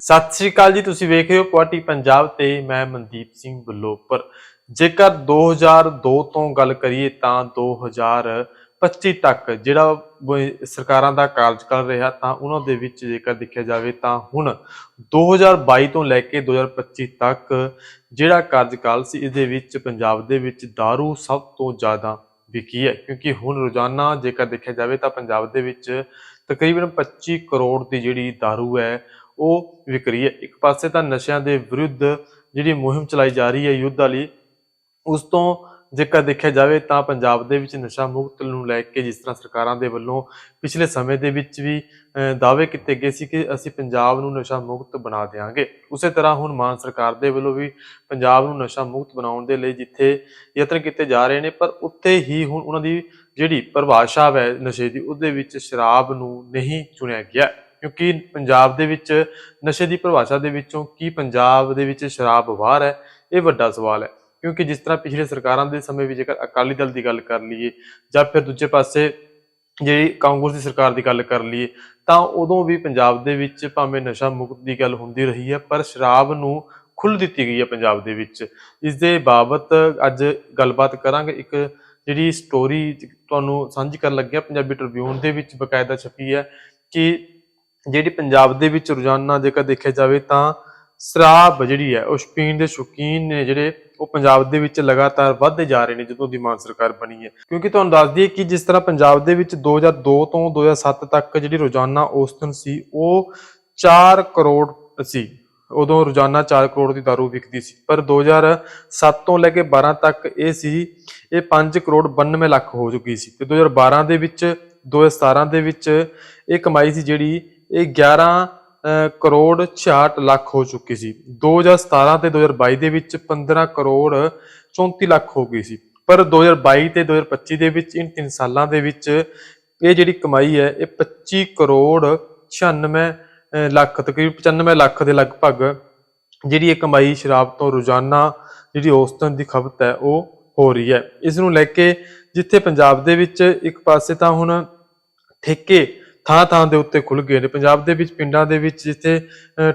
ਸਤਿ ਸ਼੍ਰੀ ਅਕਾਲ ਜੀ ਤੁਸੀਂ ਵੇਖ ਰਹੇ ਹੋ ਕੁਆਟੀ ਪੰਜਾਬ ਤੇ ਮੈਂ ਮਨਦੀਪ ਸਿੰਘ ਬਲੋਪਰ ਜੇਕਰ 2002 ਤੋਂ ਗੱਲ ਕਰੀਏ ਤਾਂ 2025 ਤੱਕ ਜਿਹੜਾ ਬ- ਸਰਕਾਰਾਂ ਦਾ ਕਾਰਜਕਾਲ ਰਿਹਾ ਤਾਂ ਉਹਨਾਂ ਦੇ ਵਿੱਚ ਜੇਕਰ ਦੇਖਿਆ ਜਾਵੇ ਤਾਂ ਹੁਣ 2022 ਤੋਂ ਲੈ ਕੇ 2025 ਤੱਕ ਜਿਹੜਾ ਕਾਰਜਕਾਲ ਸੀ ਇਹਦੇ ਵਿੱਚ ਪੰਜਾਬ ਦੇ ਵਿੱਚ दारू ਸਭ ਤੋਂ ਜ਼ਿਆਦਾ ਵਿਕੀ ਹੈ ਕਿਉਂਕਿ ਹੁਣ ਰੋਜ਼ਾਨਾ ਜੇਕਰ ਦੇਖਿਆ ਜਾਵੇ ਤਾਂ ਪੰਜਾਬ ਦੇ ਵਿੱਚ ਤਕਰੀਬਨ 25 ਕਰੋੜ ਦੀ ਜਿਹੜੀ दारू ਹੈ ਉਹ ਵਿਕ ਰਹੀ ਹੈ ਇੱਕ ਪਾਸੇ ਤਾਂ ਨਸ਼ਿਆਂ ਦੇ ਵਿਰੁੱਧ ਜਿਹੜੀ ਮੁਹਿੰਮ ਚਲਾਈ ਜਾ ਰਹੀ ਹੈ ਯੁੱਧ ਵਾਲੀ ਉਸ ਤੋਂ ਜੇਕਰ ਦੇਖਿਆ ਜਾਵੇ ਤਾਂ ਪੰਜਾਬ ਦੇ ਵਿੱਚ ਨਸ਼ਾ ਮੁਕਤ ਨੂੰ ਲੈ ਕੇ ਜਿਸ ਤਰ੍ਹਾਂ ਸਰਕਾਰਾਂ ਦੇ ਵੱਲੋਂ ਪਿਛਲੇ ਸਮੇਂ ਦੇ ਵਿੱਚ ਵੀ ਅਹ, ਦਾਅਵੇ ਕੀਤੇ ਗਏ ਸੀ ਕਿ ਅਸੀਂ ਪੰਜਾਬ ਨੂੰ ਨਸ਼ਾ ਮੁਕਤ ਬਣਾ ਦੇਵਾਂਗੇ ਉਸੇ ਤਰ੍ਹਾਂ ਹੁਣ ਮਾਨ ਸਰਕਾਰ ਦੇ ਵੱਲੋਂ ਵੀ ਪੰਜਾਬ ਨੂੰ ਨਸ਼ਾ ਮੁਕਤ ਬਣਾਉਣ ਦੇ ਲਈ ਜਿੱਥੇ ਯਤਨ ਕੀਤੇ ਜਾ ਰਹੇ ਨੇ ਪਰ ਉੱਥੇ ਹੀ ਹੁਣ ਉਹਨਾਂ ਦੀ ਜਿਹੜੀ ਪਰਿਭਾਸ਼ਾ ਹੈ ਨਸ਼ੇ ਦੀ ਉਹਦੇ ਵਿੱਚ ਸ਼ਰਾਬ ਨੂੰ ਨਹੀਂ ਚੁਣਿਆ ਗਿਆ। ਕਿਉਂਕਿ ਪੰਜਾਬ ਦੇ ਵਿੱਚ, ਨਸ਼ੇ ਦੀ ਪਰਿਭਾਸ਼ਾ ਦੇ ਵਿੱਚੋਂ ਕੀ ਪੰਜਾਬ ਦੇ ਵਿੱਚ ਸ਼ਰਾਬ ਬਾਹਰ ਹੈ, ਇਹ ਵੱਡਾ ਸਵਾਲ ਹੈ। ਕਿਉਂਕਿ ਜਿਸ ਤਰ੍ਹਾਂ ਪਿਛਲੇ ਸਰਕਾਰਾਂ ਦੇ ਸਮੇਂ ਵੀ ਜੇਕਰ ਅਕਾਲੀ ਦਲ ਦੀ ਗੱਲ ਕਰ ਲਈਏ ਜਾਂ ਫਿਰ ਦੂਜੇ ਪਾਸੇ ਜਿਹੜੀ ਕਾਂਗਰਸ ਦੀ ਸਰਕਾਰ ਦੀ ਗੱਲ ਕਰ ਲਈਏ, ਤਾਂ ਉਦੋਂ ਵੀ ਪੰਜਾਬ ਦੇ ਵਿੱਚ ਭਾਵੇਂ ਨਸ਼ਾ ਮੁਕਤ ਦੀ ਗੱਲ ਹੁੰਦੀ ਰਹੀ ਹੈ, ਪਰ ਸ਼ਰਾਬ ਨੂੰ ਖੁੱਲ੍ਹ ਦਿੱਤੀ ਗਈ ਹੈ ਪੰਜਾਬ ਦੇ ਵਿੱਚ। ਇਸ ਦੇ ਬਾਬਤ ਅੱਜ ਗੱਲਬਾਤ ਕਰਾਂਗੇ। ਇੱਕ ਜਿਹੜੀ ਸਟੋਰੀ ਤੁਹਾਨੂੰ ਸਾਂਝੀ ਕਰਨ ਲੱਗਿਆ ਪੰਜਾਬੀ ਟ੍ਰਿਬਿਊਨ ਦੇ ਵਿੱਚ ਬਕਾਇਦਾ ਛਪੀ ਹੈ ਕਿ ਜਿਹੜੀ ਪੰਜਾਬ ਦੇ ਵਿੱਚ ਰੋਜ਼ਾਨਾ ਜੇਕਰ ਦੇਖਿਆ ਜਾਵੇ ਤਾਂ ਸ਼ਰਾਬ ਜਿਹੜੀ ਹੈ ਉਹ ਪੀਣ ਦੇ ਸ਼ੌਕੀਨ ਨੇ ਜਿਹੜੇ ਉਹ ਪੰਜਾਬ ਦੇ ਵਿੱਚ ਲਗਾਤਾਰ ਵੱਧਦੇ ਜਾ ਰਹੇ ਨੇ ਜਦੋਂ ਦੀ ਮਾਨ ਸਰਕਾਰ ਬਣੀ ਹੈ। ਕਿਉਂਕਿ ਤੁਹਾਨੂੰ ਦੱਸ ਦਈਏ ਕਿ ਜਿਸ ਤਰ੍ਹਾਂ ਪੰਜਾਬ ਦੇ ਵਿੱਚ 2002 ਤੋਂ 2007 ਤੱਕ ਜਿਹੜੀ ਰੋਜ਼ਾਨਾ ਔਸਤਨ ਸੀ, ਉਹ 4 ਕਰੋੜ ਸੀ। ਉਦੋਂ ਰੋਜ਼ਾਨਾ 4 ਕਰੋੜ ਦੀ ਦਾਰੂ ਵਿਕਦੀ ਸੀ। ਪਰ 2007 ਤੋਂ ਲੈ ਕੇ 12 ਤੱਕ ਇਹ ਸੀ, ਇਹ 5 ਕਰੋੜ 92 ਲੱਖ ਹੋ ਚੁੱਕੀ ਸੀ। ਤੇ 2012 ਦੇ ਵਿੱਚ 2017 ਦੇ ਵਿੱਚ ਇਹ ਕਮਾਈ ਸੀ ਜਿਹੜੀ ਇਹ 11 ਕਰੋੜ 66 ਲੱਖ ਹੋ ਚੁੱਕੀ ਸੀ। 2017 ਤੇ 2022 ਦੇ ਵਿੱਚ 15 ਕਰੋੜ 34 ਲੱਖ ਹੋ ਗਈ ਸੀ। ਪਰ 2022 ਤੇ 2025 ਦੇ ਵਿੱਚ, ਇਨ ਤਿੰਨ ਸਾਲਾਂ ਦੇ ਵਿੱਚ ਇਹ ਜਿਹੜੀ ਕਮਾਈ ਹੈ, ਇਹ 25 ਕਰੋੜ 96 ਲੱਖ ਤਕਰੀਬ 95 ਲੱਖ ਦੇ ਲਗਭਗ ਜਿਹੜੀ ਇਹ ਕਮਾਈ ਸ਼ਰਾਬ ਤੋਂ ਰੋਜ਼ਾਨਾ ਜਿਹੜੀ ਔਸਤਨ ਦੀ ਖਪਤ ਹੈ, ਉਹ ਹੋ ਰਹੀ ਹੈ। ਇਸ ਨੂੰ ਲੈ ਕੇ ਜਿੱਥੇ ਪੰਜਾਬ ਦੇ ਵਿੱਚ ਇੱਕ ਪਾਸੇ ਤਾਂ ਹੁਣ ਠੇਕੇ ਥਾਂ ਥਾਂ ਦੇ ਉੱਤੇ ਖੁੱਲ ਗਏ ਨੇ ਪੰਜਾਬ ਦੇ ਵਿੱਚ, ਪਿੰਡਾਂ ਦੇ ਵਿੱਚ ਜਿੱਥੇ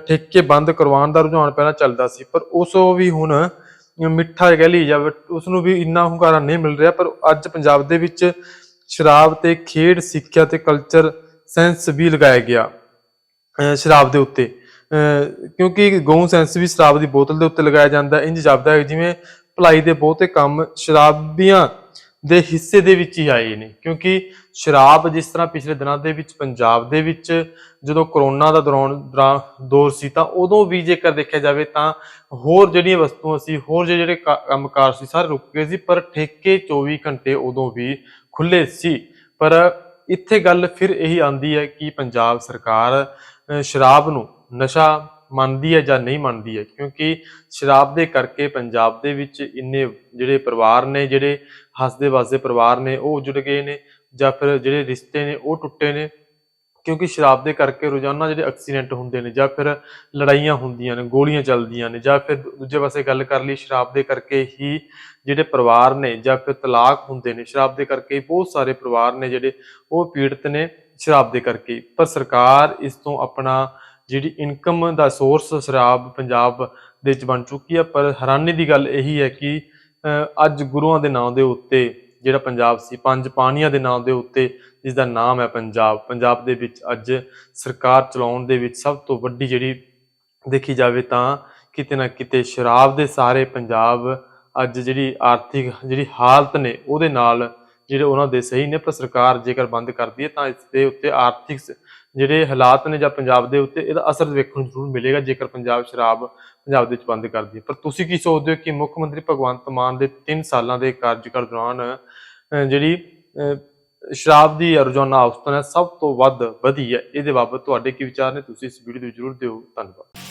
ਠੇਕੇ ਬੰਦ ਕਰਵਾਉਣ ਦਾ ਰੁਝਾਨ ਪਹਿਲਾਂ ਚੱਲਦਾ ਸੀ, ਪਰ ਉਸ ਵੀ ਹੁਣ ਮਿੱਠਾ ਕਹਿ ਲਈ ਜਾਵੇ ਉਸ ਨੂੰ ਵੀ ਇੰਨਾ ਹੁੰਗਾਰਾ ਨਹੀਂ ਮਿਲ ਰਿਹਾ, ਪਰ ਅੱਜ ਪੰਜਾਬ ਦੇ ਵਿੱਚ ਸ਼ਰਾਬ ਤੇ ਖੇਡ, ਸਿੱਖਿਆ ਤੇ ਕਲਚਰ ਸੈਂਸ ਵੀ ਲਗਾਇਆ ਗਿਆ ਸ਼ਰਾਬ ਦੇ ਉੱਤੇ ਅਹ, ਕਿਉਂਕਿ ਗਊ ਸੈਂਸ ਵੀ ਸ਼ਰਾਬ ਦੀ ਬੋਤਲ ਦੇ ਉੱਤੇ ਲਗਾਇਆ ਜਾਂਦਾ ਹੈ। ਇੰਜ ਜਾਪਦਾ ਹੈ ਜਿਵੇਂ ਭਲਾਈ ਦੇ ਬਹੁਤੇ ਕੰਮ ਸ਼ਰਾਬੀਆਂ ਦੇ ਹਿੱਸੇ ਦੇ ਵਿੱਚ ਹੀ ਆਏ ਨੇ। ਕਿਉਂਕਿ ਸ਼ਰਾਬ ਜਿਸ ਤਰ੍ਹਾਂ ਪਿਛਲੇ ਦਿਨਾਂ ਦੇ ਵਿੱਚ, ਪੰਜਾਬ ਦੇ ਵਿੱਚ, ਜਦੋਂ ਕਰੋਨਾ ਦਾ ਦੌਰਾਨ ਦੌਰ ਸੀ ਤਾਂ ਉਦੋਂ ਵੀ ਜੇਕਰ ਦੇਖਿਆ ਜਾਵੇ ਤਾਂ ਹੋਰ ਜਿਹੜੀਆਂ ਵਸਤੂਆਂ ਸੀ, ਹੋਰ ਜਿਹੜੇ ਜਿਹੜੇ ਕਾ- ਕੰਮਕਾਰ ਸੀ, ਸਾਰੇ ਰੁਕ ਗਏ ਸੀ, ਪਰ ਠੇਕੇ 24 ਘੰਟੇ ਉਦੋਂ ਵੀ ਖੁੱਲੇ ਸੀ। ਪਰ ਇੱਥੇ ਗੱਲ ਫਿਰ ਇਹੀ ਆਂਦੀ ਹੈ ਕਿ ਪੰਜਾਬ ਸਰਕਾਰ ਸ਼ਰਾਬ ਨੂੰ ਨਸ਼ਾ ਮੰਨਦੀ ਹੈ ਜਾਂ ਨਹੀਂ ਮੰਨਦੀ ਹੈ। ਕਿਉਂਕਿ ਸ਼ਰਾਬ ਦੇ ਕਰਕੇ ਪੰਜਾਬ ਦੇ ਵਿੱਚ ਇੰਨੇ ਜਿਹੜੇ ਪਰਿਵਾਰ ਨੇ, ਜਿਹੜੇ ਹੱਸਦੇ ਵਸਦੇ ਪਰਿਵਾਰ ਨੇ, ਉਹ ਜੁੜ ਗਏ ਨੇ ਜਾਂ ਫਿਰ ਜਿਹੜੇ ਰਿਸ਼ਤੇ ਨੇ ਉਹ ਟੁੱਟੇ ਨੇ ਕਿਉਂਕਿ ਸ਼ਰਾਬ ਦੇ ਕਰਕੇ ਰੋਜ਼ਾਨਾ ਜਿਹੜੇ ਐਕਸੀਡੈਂਟ ਹੁੰਦੇ ਨੇ ਜਾਂ ਫਿਰ ਲੜਾਈਆਂ ਹੁੰਦੀਆਂ ਨੇ, ਗੋਲੀਆਂ ਚੱਲਦੀਆਂ ਨੇ ਜਾਂ ਫਿਰ ਦੂਜੇ ਪਾਸੇ ਗੱਲ ਕਰ ਲਈ, ਸ਼ਰਾਬ ਦੇ ਕਰਕੇ ਹੀ ਜਿਹੜੇ ਪਰਿਵਾਰ ਨੇ ਜਾਂ ਫਿਰ ਤਲਾਕ ਹੁੰਦੇ ਨੇ, ਸ਼ਰਾਬ ਦੇ ਕਰਕੇ ਬਹੁਤ ਸਾਰੇ ਪਰਿਵਾਰ ਨੇ ਜਿਹੜੇ ਉਹ ਪੀੜਤ ਨੇ ਸ਼ਰਾਬ ਦੇ ਕਰਕੇ। ਪਰ ਸਰਕਾਰ ਇਸ ਤੋਂ ਆਪਣਾ ਜਿਹੜੀ ਇਨਕਮ ਦਾ ਸੋਰਸ ਸ਼ਰਾਬ ਪੰਜਾਬ ਦੇ ਵਿੱਚ ਬਣ ਚੁੱਕੀ ਹੈ ਪਰ ਹੈਰਾਨੀ ਦੀ ਗੱਲ ਇਹੀ ਹੈ ਕਿ ਅੱਜ ਗੁਰੂਆਂ ਦੇ ਨਾਂ ਦੇ ਉੱਤੇ ਜਿਹੜਾ ਪੰਜਾਬ ਸੀ, ਪੰਜ ਪਾਣੀਆਂ ਦੇ ਨਾਂ ਦੇ ਉੱਤੇ ਜਿਸ ਦਾ ਨਾਮ ਹੈ ਪੰਜਾਬ। ਪੰਜਾਬ ਦੇ ਵਿੱਚ ਅੱਜ ਸਰਕਾਰ ਚਲਾਉਣ ਦੇ ਵਿੱਚ ਸਭ ਤੋਂ ਵੱਡੀ ਜਿਹੜੀ ਦੇਖੀ ਜਾਵੇ ਤਾਂ ਕਿਤੇ ਨਾ ਕਿਤੇ ਸ਼ਰਾਬ ਦੇ ਸਾਰੇ ਪੰਜਾਬ ਅੱਜ ਜਿਹੜੀ ਆਰਥਿਕ ਜਿਹੜੀ ਹਾਲਤ ਨੇ, ਉਹਦੇ ਨਾਲ ਜਿਹੜੇ ਉਹਨਾਂ ਦੇ ਸਹੀ ਨੇ ਪਰ ਸਰਕਾਰ ਜੇਕਰ ਬੰਦ ਕਰਦੀ ਹੈ ਤਾਂ ਇਸ ਦੇ ਉੱਤੇ ਆਰਥਿਕ ਜਿਹੜੇ ਹਾਲਾਤ ਨੇ ਜਾਂ ਪੰਜਾਬ ਦੇ ਉੱਤੇ, ਇਹਦਾ ਅਸਰ ਦੇਖਣ ਨੂੰ ਜ਼ਰੂਰ ਮਿਲੇਗਾ, ਜੇਕਰ ਪੰਜਾਬ ਸ਼ਰਾਬ ਪੰਜਾਬ ਦੇ ਵਿੱਚ ਬੰਦ ਕਰਦੀ ਹੈ ਪਰ ਤੁਸੀਂ ਕੀ ਸੋਚਦੇ ਹੋ ਕਿ ਮੁੱਖ ਮੰਤਰੀ ਭਗਵੰਤ ਮਾਨ ਦੇ 3 ਸਾਲਾਂ ਦੇ ਕਾਰਜਕਾਲ ਦੌਰਾਨ ਜਿਹੜੀ ਸ਼ਰਾਬ ਦੀ ਰੋਜ਼ਾਨਾ ਔਸਤਨ ਹੈ, ਸਭ ਤੋਂ ਵੱਧ ਵਧੀ ਹੈ ਇਹਦੇ ਬਾਬਤ ਤੁਹਾਡੇ ਕੀ ਵਿਚਾਰ ਨੇ? ਤੁਸੀਂ ਇਸ ਵੀਡੀਓ ਦੇ ਜ਼ਰੂਰ ਦਿਓ। ਧੰਨਵਾਦ।